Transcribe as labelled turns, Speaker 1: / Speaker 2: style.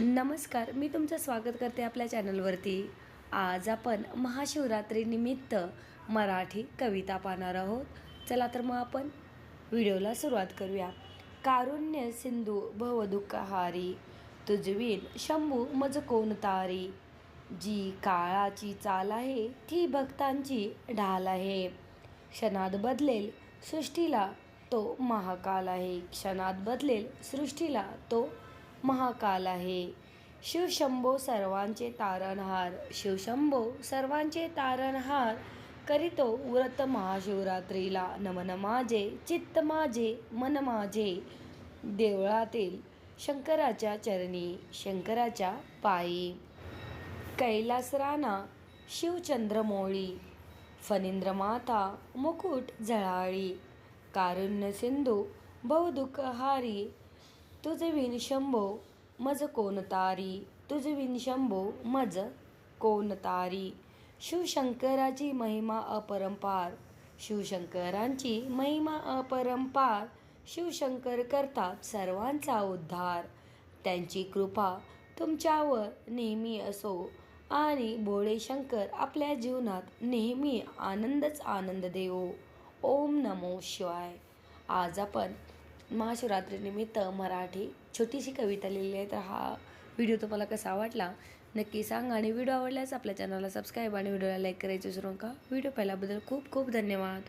Speaker 1: नमस्कार मी तुमचं स्वागत करते आपल्या चॅनलवरती. आज आपण महाशिवरात्रीनिमित्त मराठी कविता पाहणार आहोत. चला तर मग आपण व्हिडिओला सुरुवात करूया. कारुण्य सिंधू भवदुःखहारी तुझवीन शंभू मज कोण तारी. जी काळाची चाल आहे ती भक्तांची ढाल आहे. क्षणात बदलेल सृष्टीला तो महाकाल आहे. क्षणात बदलेल सृष्टीला तो महाकाल आहे. शिवशंभो सर्वांचे तारणहार. शिवशंभो सर्वांचे तारणहार. करीतो व्रत महाशिवरात्रीला. नमन माझे चित्त माझे मन माझे. देवळातील शंकराच्या चरणी शंकराच्या पायी. कैलास राणा शिवचंद्रमोळी. फणींद्र माता मुकुट झळाळी कारुण्य सिंधू भवदुःखहारी तुझ विनशंभो मज कोणतारी तुझ विनशंभो मज कोणतारी शिवशंकराची महिमा अपरंपार शिवशंकरांची महिमा अपरंपार शिवशंकर करतात सर्वांचा उद्धार. त्यांची कृपा तुमच्यावर नेहमी असो आणि भोळे शंकर आपल्या जीवनात नेहमी आनंदच आनंद देवो. ओम नमो शिवाय. आज आपण महाशिवरात्रीनिमित्त मराठी छोटीशी कविता लिहिली आहे. तर हा व्हिडिओ तुम्हाला कसा वाटला? नक्की सांगा आणि व्हिडिओ आवडल्यास आपल्या चॅनलला सबस्क्राईब आणि व्हिडिओला लाईक करायचं विसरू नका. व्हिडिओ पाहिल्याबद्दल खूप खूप धन्यवाद.